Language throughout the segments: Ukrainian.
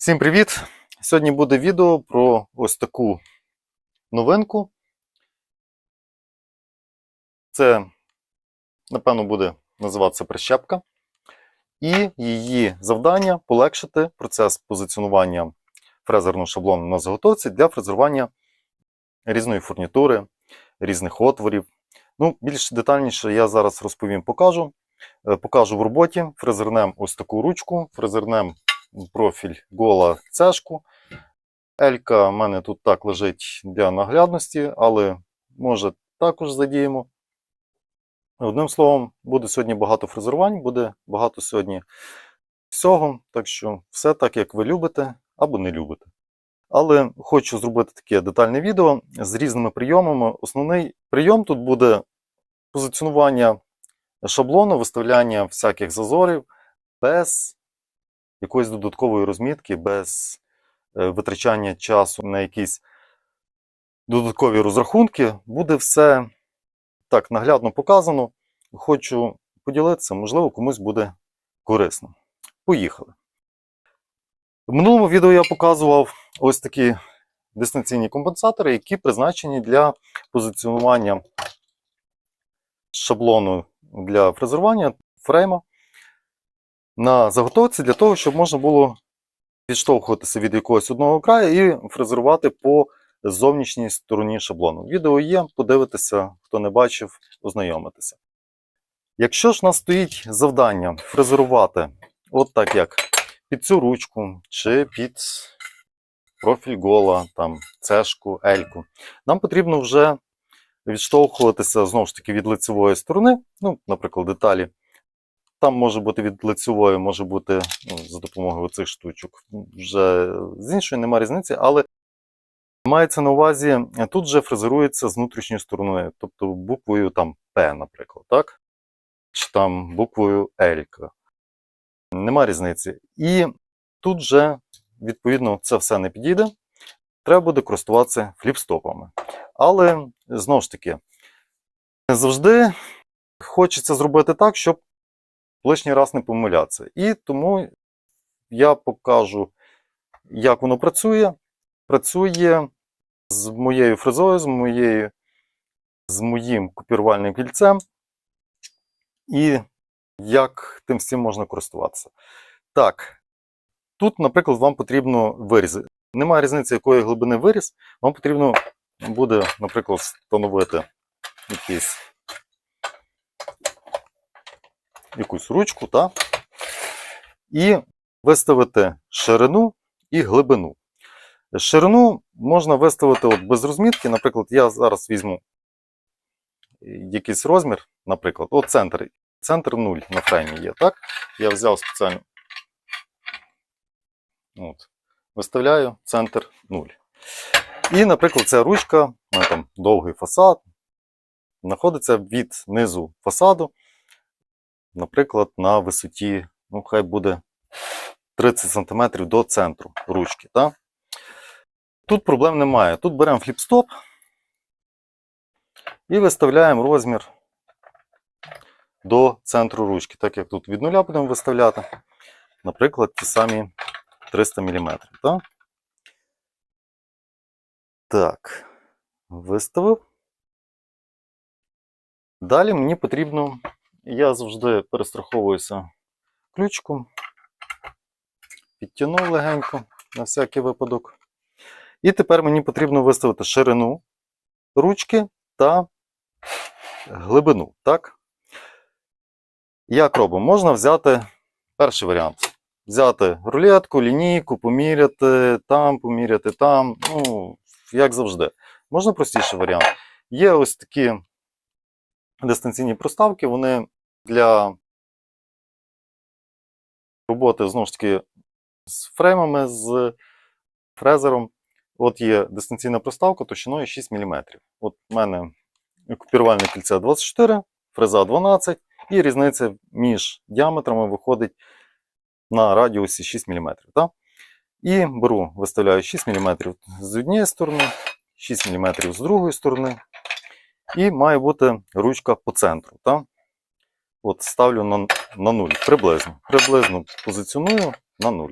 Всім привіт! Сьогодні буде відео про ось таку новинку. Це, напевно, буде називатися прищепка. І її завдання полегшити процес позиціонування фрезерного шаблону на заготовці для фрезерування різної фурнітури, різних отворів. Ну, більш детальніше я зараз розповім, покажу. Е, Покажу в роботі. Фрезернем ось таку ручку, фрезернем профіль гола цешку. Елька в мене тут так лежить для наглядності, але може також задіємо. Одним словом, буде сьогодні багато фрезерувань, буде багато сьогодні всього. Так що все так, як ви любите або не любите. Але хочу зробити таке детальне відео з різними прийомами. Основний прийом тут буде позиціонування шаблону, виставляння всяких зазорів без якоїсь додаткової розмітки, без е, витрачання часу на якісь додаткові розрахунки. Буде все так наглядно показано. Хочу поділитися, можливо, комусь буде корисно. Поїхали. В минулому відео я показував ось такі дистанційні компенсатори, які призначені для позиціонування шаблону для фрезерування фрейма на заготовці для того, щоб можна було відштовхуватися від якогось одного краю і фрезерувати по зовнішній стороні шаблону. Відео є, подивитися, хто не бачив, ознайомитися. Якщо ж у нас стоїть завдання фрезерувати, от так як під цю ручку чи під профіль гола, там, цешку, ельку, нам потрібно вже відштовхуватися знову ж таки від лицевої сторони, ну, наприклад, деталі. Там може бути від лицевої, може бути ну, за допомогою цих штучок. Вже з іншої немає різниці, але мається на увазі, тут вже фрезерується з внутрішньої сторони, тобто буквою там П, наприклад, так? Чи там буквою L. Нема різниці. І тут вже, відповідно, це все не підійде. Треба буде користуватися фліпстопами. Але знову ж таки, завжди хочеться зробити так, щоб лишній раз не помилятися. І тому я покажу, як воно працює. Працює з моєю фрезою, з, моєю, з моїм копірувальним кільцем. І як тим всім можна користуватися. Так, тут, наприклад, вам потрібно вирізи. Немає різниці, якої глибини виріз, вам потрібно буде, наприклад, встановити якийсь якусь ручку, та? і виставити ширину і глибину. Ширину можна виставити от без розмітки. Наприклад, я зараз візьму якийсь розмір, наприклад, от центр. Центр 0 на фреймі є, так? Я взяв спеціально. От. Виставляю центр 0. І, наприклад, ця ручка, там довгий фасад, знаходиться від низу фасаду наприклад, на висоті, ну, хай буде 30 см до центру ручки. Так? Тут проблем немає. Тут беремо фліпстоп і виставляємо розмір до центру ручки. Так як тут від нуля будемо виставляти, наприклад, ті самі 300 мм. Так, так. виставив. Далі мені потрібно я завжди перестраховуюся ключком, підтягнув легенько на всякий випадок. І тепер мені потрібно виставити ширину ручки та глибину. Так? Як робимо? Можна взяти перший варіант. Взяти рулетку, лінійку, поміряти, там, поміряти там. Ну, як завжди. Можна простіший варіант. Є ось такі дистанційні проставки, вони для роботи знову ж таки з фреймами, з фрезером. От є дистанційна проставка товщиною 6 мм. От у мене копірувальне кільце 24, фреза 12, і різниця між діаметрами виходить на радіусі 6 мм. Так? І беру, виставляю 6 мм з однієї сторони, 6 мм з другої сторони. І має бути ручка по центру. Так? От ставлю на на 0 приблизно. Приблизно позиціоную на 0.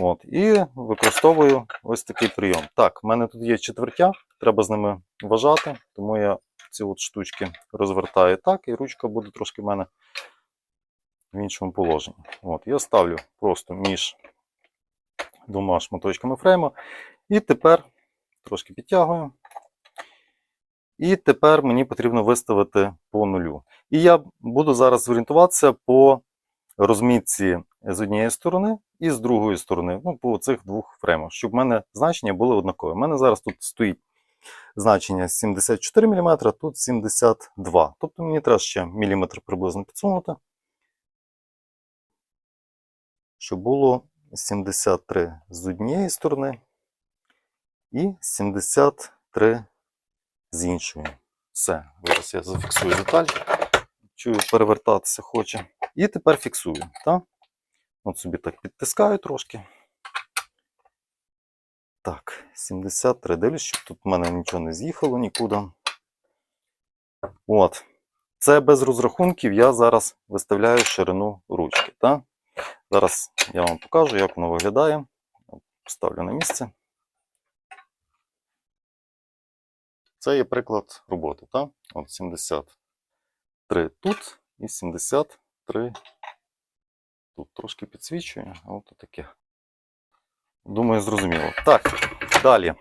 От, і використовую ось такий прийом. Так, в мене тут є четвертя, треба з ними вважати, тому я ці от штучки розвертаю так, і ручка буде трошки в мене в іншому положенні. От, я ставлю просто між двома шматочками фрейму. І тепер трошки підтягую. І тепер мені потрібно виставити по нулю. І я буду зараз орієнтуватися по розмітці з однієї сторони і з другої сторони, ну, по цих двох фреймах, щоб в мене значення були однакові. У мене зараз тут стоїть значення 74 мм, тут 72 Тобто мені треба ще міліметр приблизно підсунути, щоб було 73 з однієї сторони і 73 з іншої. Все, зараз я зафіксую деталь. Чую, перевертатися хоче. І тепер фіксую. Так? От собі так підтискаю трошки. Так, 73. Дивлюсь, щоб тут в мене нічого не з'їхало нікуди. От. Це без розрахунків я зараз виставляю ширину ручки. Так? Зараз я вам покажу, як воно виглядає. Ставлю на місце. Це є приклад роботи. Так? От 73 тут і 73 тут. Трошки підсвічує, от таке. Думаю, зрозуміло. Так, далі.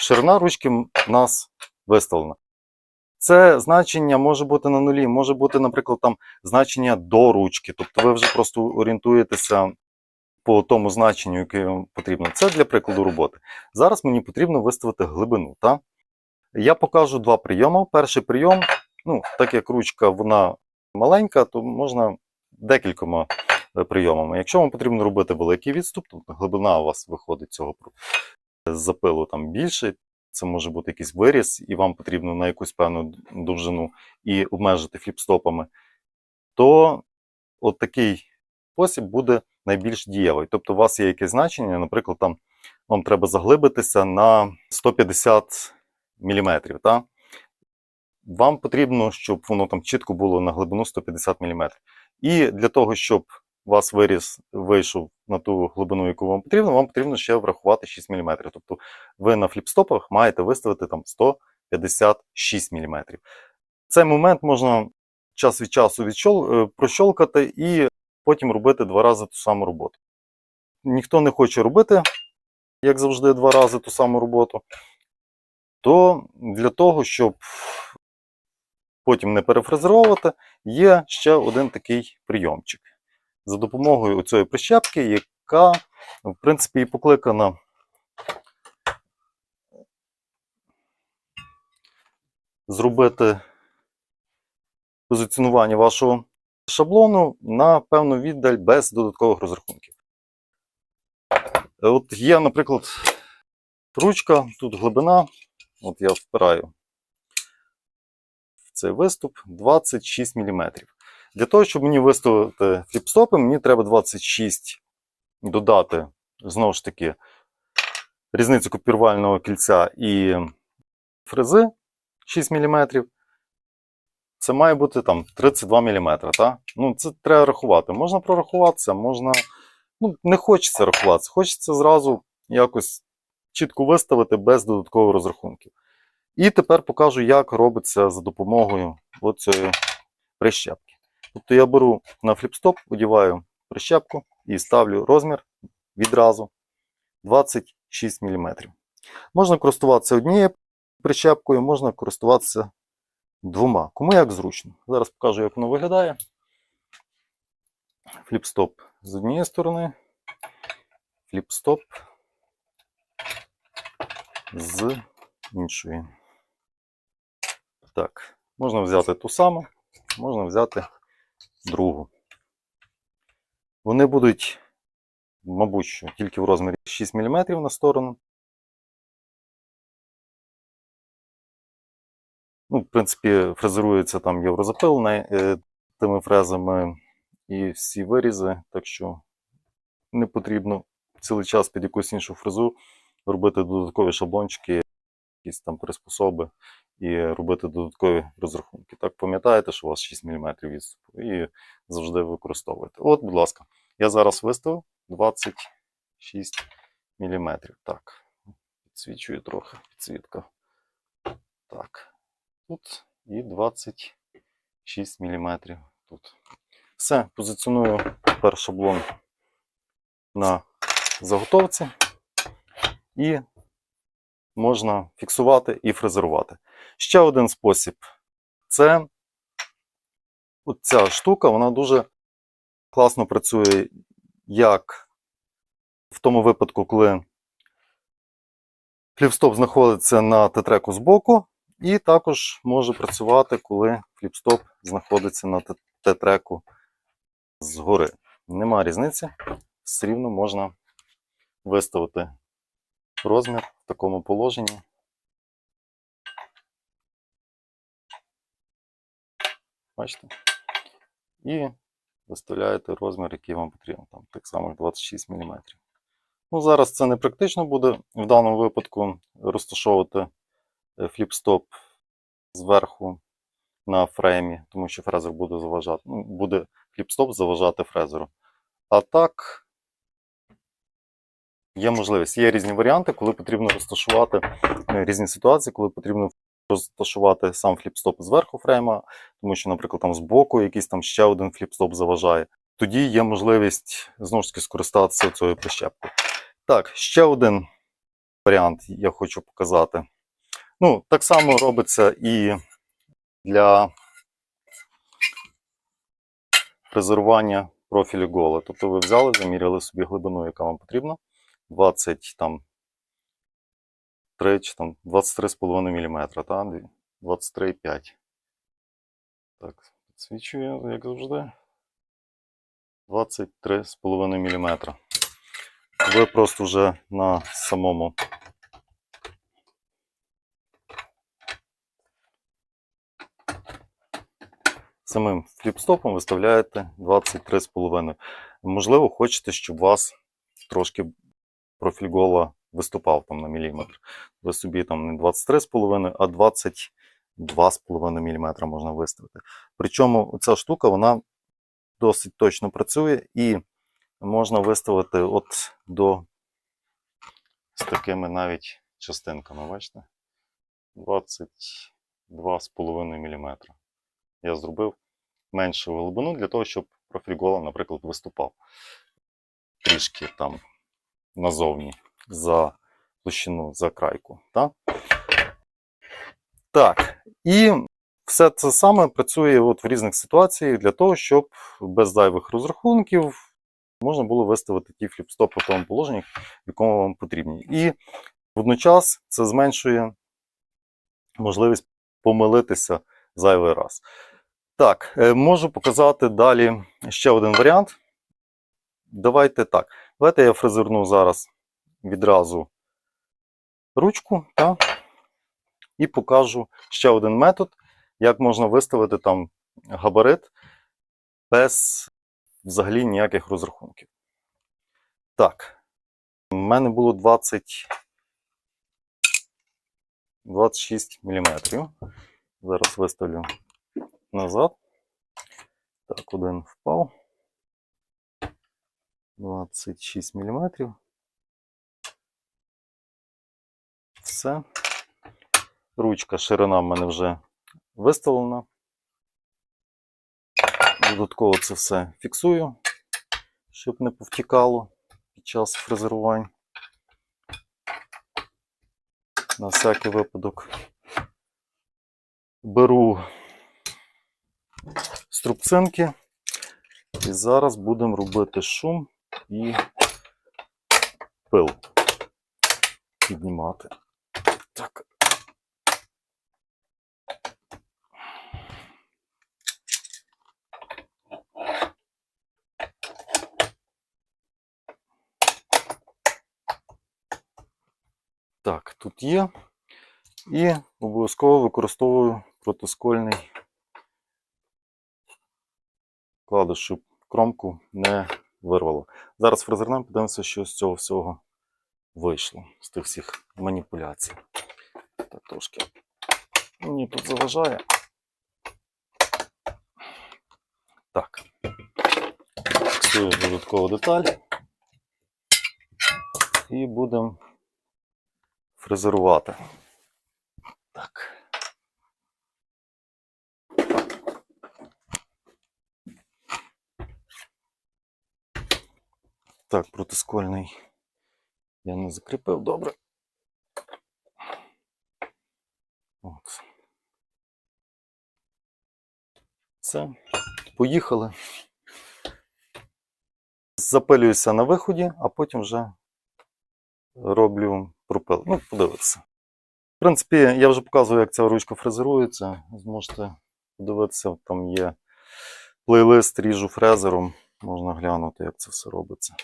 Ширина ручки в нас виставлена. Це значення може бути на нулі, може бути, наприклад, там значення до ручки. Тобто ви вже просто орієнтуєтеся по тому значенню, яке вам потрібно. Це для прикладу роботи. Зараз мені потрібно виставити глибину. Та? Я покажу два прийоми. Перший прийом, ну, так як ручка вона маленька, то можна декількома е, прийомами. Якщо вам потрібно робити великий відступ, тобто глибина у вас виходить цього запилу там більше, це може бути якийсь виріз, і вам потрібно на якусь певну довжину і обмежити фліпстопами, то от такий спосіб буде найбільш дієвий. Тобто, у вас є якесь значення, наприклад, там вам треба заглибитися на 150 мм. Та? Вам потрібно, щоб воно там чітко було на глибину 150 мм. І для того, щоб вас виріс вийшов на ту глибину, яку вам потрібно, вам потрібно ще врахувати 6 мм. Тобто ви на фліпстопах маєте виставити там 156 мм. Цей момент можна час від часу відщол... е, прощолкати і потім робити два рази ту саму роботу. Ніхто не хоче робити, як завжди, два рази ту саму роботу. То для того, щоб потім не перефразировувати, є ще один такий прийомчик. За допомогою цієї прищепки, яка, в принципі, і покликана зробити позиціонування вашого шаблону на певну віддаль без додаткових розрахунків. От є, наприклад, ручка, тут глибина, от я впираю в цей виступ 26 мм. Для того, щоб мені виставити фліпстопи, мені треба 26 додати, знову ж таки, різницю копірувального кільця і фрези 6 мм. Це має бути там 32 мм. Та? Ну, це треба рахувати. Можна прорахуватися, можна. Ну, не хочеться рахуватися, хочеться зразу якось чітко виставити без додаткових розрахунків. І тепер покажу, як робиться за допомогою цієї прищепки. Тобто я беру на фліпстоп, одіваю прищепку і ставлю розмір відразу 26 мм. Можна користуватися однією прищепкою, можна користуватися двома. Кому як зручно. Зараз покажу, як воно виглядає. Фліпстоп з однієї сторони, фліпстоп з іншої. Так, можна взяти ту саму, можна взяти другу. Вони будуть, мабуть, що тільки в розмірі 6 мм на сторону. Ну, в принципі, фрезерується там єврозапил на, е, тими фрезами і всі вирізи, так що не потрібно цілий час під якусь іншу фрезу робити додаткові шаблончики, якісь там приспособи і робити додаткові розрахунки. Так, пам'ятаєте, що у вас 6 мм відступу і завжди використовуєте. От, будь ласка, я зараз виставив 26 мм. Так, підсвічую трохи підсвітка. Так, тут і 26 мм тут. Все, позиціоную тепер шаблон на заготовці і можна фіксувати і фрезерувати. Ще один спосіб це ця штука, вона дуже класно працює як в тому випадку, коли фліпстоп знаходиться на Т-треку збоку, і також може працювати, коли фліпстоп знаходиться на Т-треку згори. Нема різниці, все рівно можна виставити розмір в такому положенні. Бачите? І виставляєте розмір, який вам потрібен. Там так само 26 мм. Ну, зараз це не практично буде в даному випадку розташовувати е, фліпстоп зверху на фреймі, тому що фрезер буде заважати. Ну, буде фліпстоп заважати фрезеру. А так, є можливість. Є різні варіанти, коли потрібно розташувати е, різні ситуації, коли потрібно розташувати сам фліпстоп зверху фрейма, тому що, наприклад, там збоку якийсь там ще один фліпстоп заважає. Тоді є можливість знову ж таки скористатися цією прищепкою. Так, ще один варіант я хочу показати. Ну, так само робиться і для фрезерування профілю гола. Тобто ви взяли, заміряли собі глибину, яка вам потрібна. 20 там 3 чи там 23,5 мм, та? 23,5. Так, підсвічую, як завжди. 23,5 мм. Ви просто вже на самому самим фліпстопом виставляєте 23,5. Можливо, хочете, щоб у вас трошки профіль гола виступав там на міліметр. Ви собі там не 23,5, а 22,5 мм можна виставити. Причому ця штука вона досить точно працює і можна виставити от до з такими навіть частинками, бачите? 22,5 мм. Я зробив меншу глибину для того, щоб профіль гола, наприклад, виступав трішки там назовні за площину, за крайку. Так, так. і все це саме працює от в різних ситуаціях для того, щоб без зайвих розрахунків можна було виставити ті фліпстопи в тому положенні, в якому вам потрібні. І водночас це зменшує можливість помилитися зайвий раз. Так, е, можу показати далі ще один варіант. Давайте так. Давайте я фрезерну зараз відразу ручку та, і покажу ще один метод, як можна виставити там габарит без взагалі ніяких розрахунків. Так, у мене було 20 26 мм. Зараз виставлю назад. Так, один впав. 26 мм. Все. Ручка, ширина в мене вже виставлена. Додатково це все фіксую, щоб не повтікало під час фрезерувань. На всякий випадок беру струбцинки і зараз будемо робити шум і пил піднімати. Так. Так, тут є. І обов'язково використовую протискольний кладу, щоб кромку не вирвало. Зараз фрезернем подивимося, що з цього всього вийшло, з тих всіх маніпуляцій. Так, трошки мені тут заважає. Так. Фіксую додаткову деталь. і будемо фрезерувати. Так, протискольний я не закріпив добре. От. Все, поїхали. Запилююся на виході, а потім вже роблю пропил. Ну, подивитися. В принципі, я вже показував, як ця ручка фрезерується. Зможете подивитися, там є плейлист ріжу фрезером. Можна глянути, як це все робиться.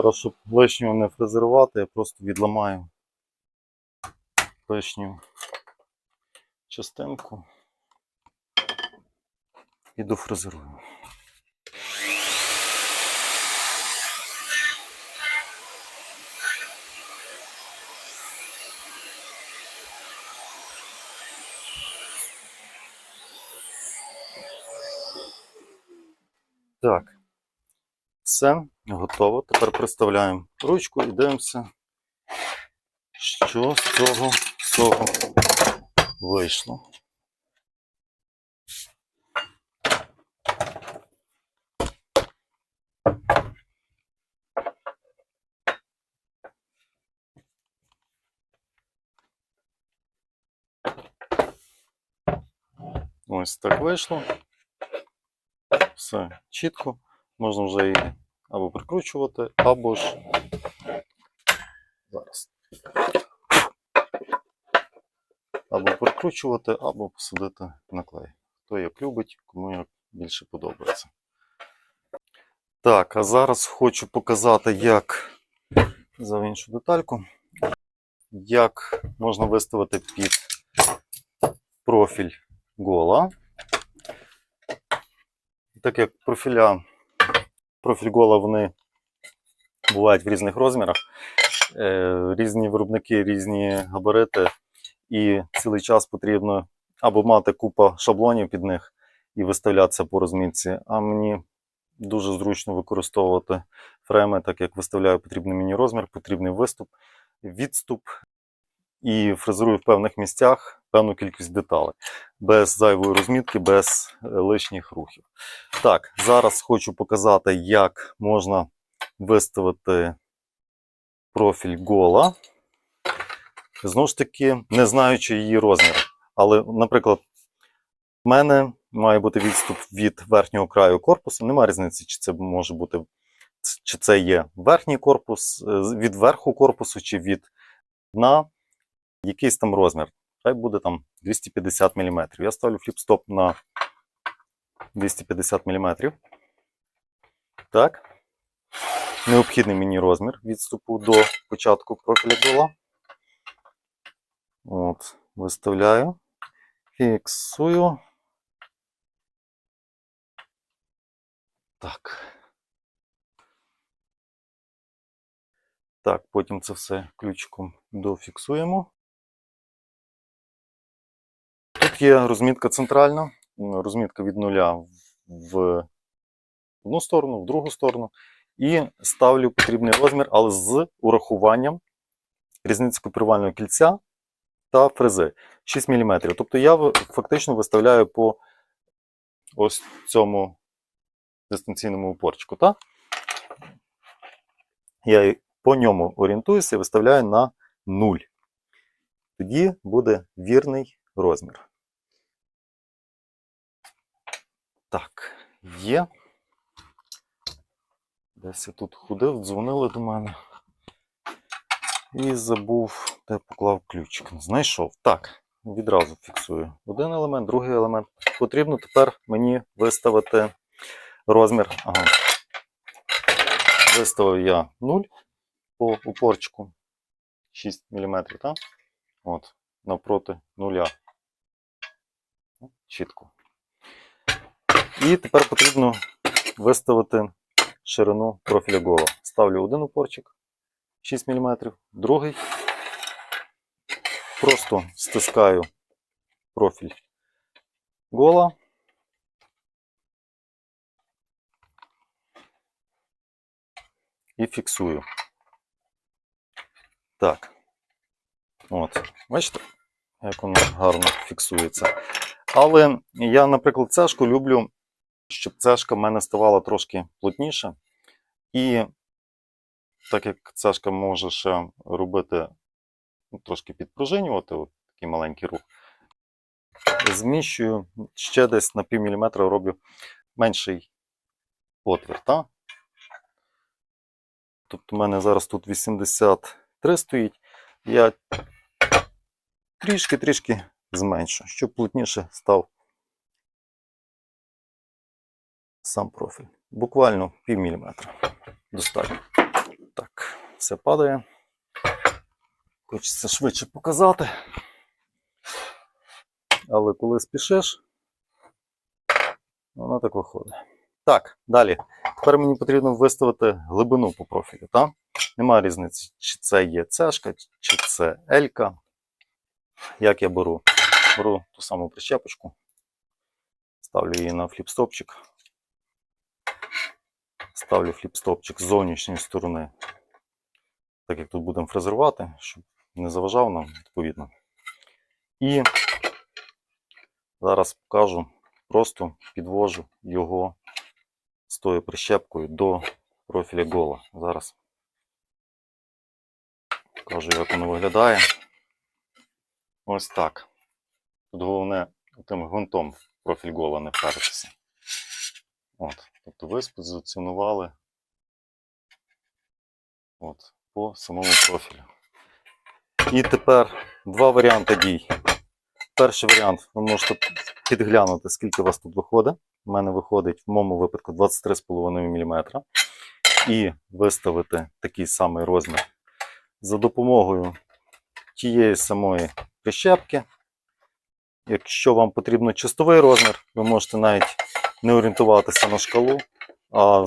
Зараз, щоб лишнього не фрезерувати, я просто відламаю лишню частинку і дофрезерую. Так. Все, готово. Тепер приставляємо ручку і дивимося, що з цього всього вийшло. Ось так вийшло. Все чітко. Можна вже її або прикручувати, або ж зараз. Або прикручувати, або посадити на клей. Хто як любить, кому як більше подобається. Так, а зараз хочу показати, як за іншу детальку, як можна виставити під профіль гола. Так як профіля профіль гола вони бувають в різних розмірах. Е, Різні виробники, різні габарити, і цілий час потрібно або мати купа шаблонів під них і виставлятися по розмітці. А мені дуже зручно використовувати фрейми, так як виставляю потрібний мені розмір, потрібний виступ, відступ і фрезерую в певних місцях певну кількість деталей, без зайвої розмітки, без е, лишніх рухів. Так, зараз хочу показати, як можна виставити профіль гола. Знову ж таки, не знаючи її розмір. Але, наприклад, в мене має бути відступ від верхнього краю корпусу. Немає різниці, чи це може бути, чи це є верхній корпус, е, від верху корпусу, чи від дна. Якийсь там розмір. Хай буде там 250 мм. Я ставлю фліпстоп на 250 мм. Так. Необхідний мені розмір відступу до початку профіля гола. От, виставляю, фіксую. Так. Так, потім це все ключиком дофіксуємо. Тут є розмітка центральна, розмітка від нуля в одну сторону, в другу сторону. І ставлю потрібний розмір, але з урахуванням різниці копірувального кільця та фрези 6 мм. Тобто я фактично виставляю по ось цьому дистанційному упорчику. Так? Я по ньому орієнтуюся і виставляю на 0. Тоді буде вірний розмір. Так, є. Десь я тут ходив, дзвонили до мене. І забув, де поклав ключик. Знайшов. Так. відразу фіксую один елемент, другий елемент. Потрібно тепер мені виставити розмір. Ага. Виставив я 0 по упорчику 6 мм, так? От, навпроти нуля. Чітко. І тепер потрібно виставити ширину профіля гола. Ставлю один упорчик 6 мм, другий. Просто стискаю профіль гола. І фіксую. Так. От. Бачите, як воно гарно фіксується. Але я, наприклад, цешку люблю, щоб цешка в мене ставала трошки плотніше. І так як цешка може ще робити, ну, трошки підпружинювати, от такий маленький рух, зміщую ще десь на пів міліметра роблю менший отвір. Та? Тобто, у мене зараз тут 83 стоїть. Я трішки-трішки зменшу, щоб плотніше став сам профіль. Буквально пів міліметра. Достатньо. Так, все падає. Хочеться швидше показати. Але коли спішиш, воно так виходить. Так, далі. Тепер мені потрібно виставити глибину по профілю. Так? Немає різниці, чи це є цешка, чи це елька. Як я беру? Беру ту саму прищепочку, ставлю її на фліпстопчик. Ставлю фліпстопчик з зовнішньої сторони, так як тут будемо фрезерувати, щоб не заважав нам, відповідно. І зараз покажу, просто підвожу його з тою прищепкою до профіля гола. Зараз покажу, як воно виглядає. Ось так. Тут головне тим гвинтом профіль гола не впертися. От. Тобто ви спозиціонували от, по самому профілю. І тепер два варіанти дій. Перший варіант ви можете підглянути, скільки у вас тут виходить. У мене виходить в моєму випадку 23,5 мм. І виставити такий самий розмір за допомогою тієї самої прищепки. Якщо вам потрібно чистовий розмір, ви можете навіть не орієнтуватися на шкалу, а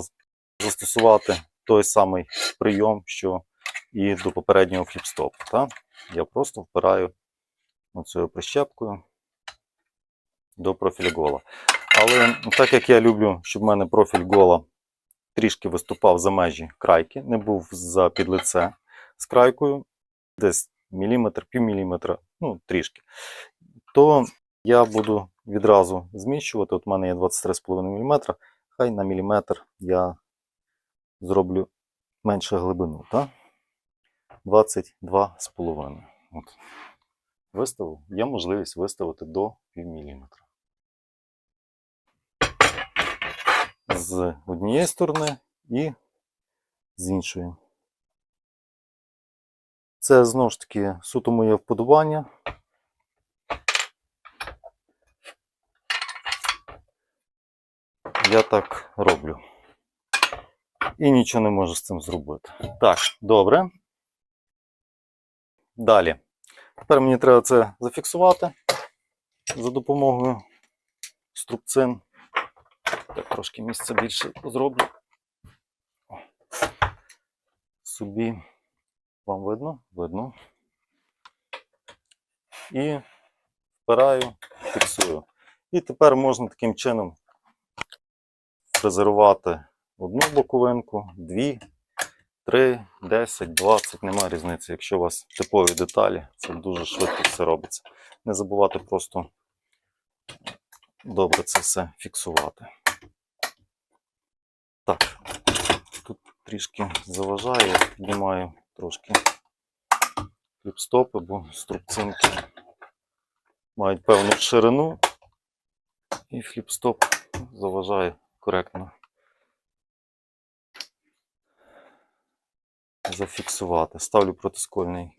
застосувати той самий прийом, що і до попереднього фліпстопу. Я просто впираю оцею прищепкою до профіля гола. Але так як я люблю, щоб в мене профіль гола трішки виступав за межі крайки, не був за підлице з крайкою, десь міліметр, півміліметра, ну трішки, то я буду відразу зміщувати. От у мене є 23,5 мм, хай на міліметр я зроблю менше глибину. Так? 22,5. От. Виставив. Є можливість виставити до пів міліметра. З однієї сторони і з іншої. Це знову ж таки суто моє вподобання. Я так роблю. І нічого не можу з цим зробити. Так, добре. Далі. Тепер мені треба це зафіксувати за допомогою струбцин. Так, трошки місця більше зроблю. Собі. Вам видно? Видно. І впираю, фіксую. І тепер можна таким чином фрезерувати одну боковинку, дві, три, 10, 20, немає різниці. Якщо у вас типові деталі, це дуже швидко все робиться. Не забувати просто добре це все фіксувати. Так, тут трішки заважає, я піднімаю трошки кліпстопи, бо струбцинки мають певну ширину, і фліпстоп заважає коректно зафіксувати. Ставлю протискольний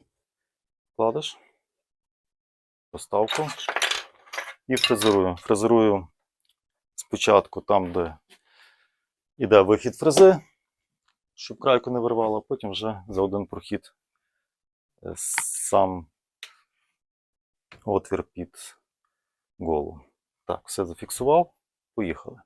вкладиш. поставку і фрезерую. Фрезерую спочатку там, де йде вихід фрези, щоб крайку не вирвало, а потім вже за один прохід е, сам отвір під голову. Так, все зафіксував. Поїхали.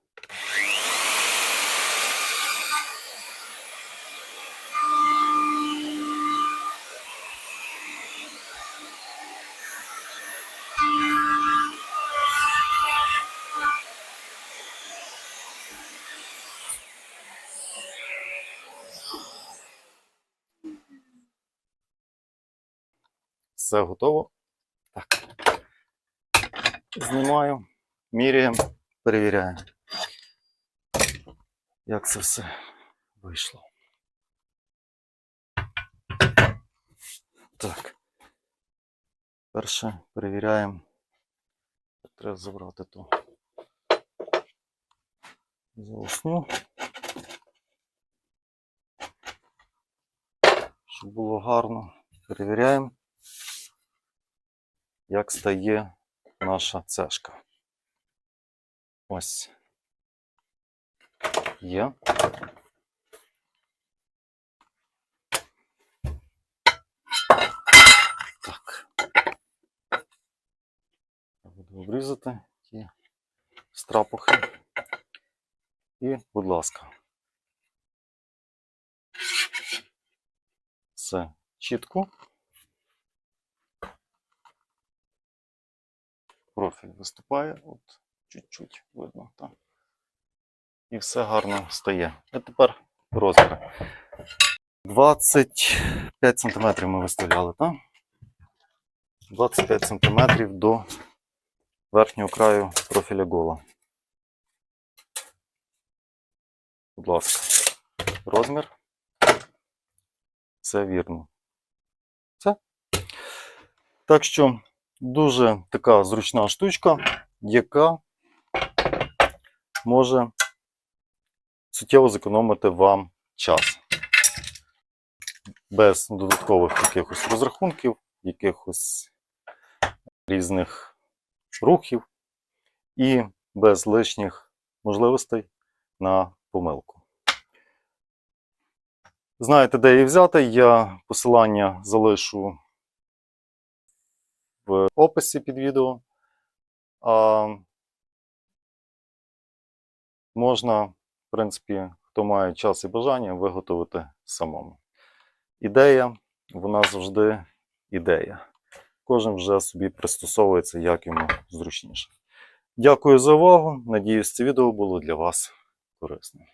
Все готово. Так. Знімаю, міряємо, перевіряємо, як це все вийшло. Так. Перше перевіряємо. Треба забрати ту заосню. Щоб було гарно. Перевіряємо, як стає наша цешка. Ось. Є. Так. Буду обрізати ті страпухи. І, будь ласка. Все чітко. Профіль виступає, от чуть-чуть видно там. І все гарно стає. А тепер розміри. 25 см ми виставляли, так? 25 см до верхнього краю профіля гола. Будь ласка, розмір. Все вірно. Все. Так що Дуже така зручна штучка, яка може суттєво зекономити вам час. Без додаткових якихось розрахунків, якихось різних рухів і без лишніх можливостей на помилку. Знаєте, де її взяти? Я посилання залишу в описі під відео. А, можна, в принципі, хто має час і бажання, виготовити самому. Ідея, вона завжди ідея. Кожен вже собі пристосовується, як йому зручніше. Дякую за увагу. Надіюсь, це відео було для вас корисним.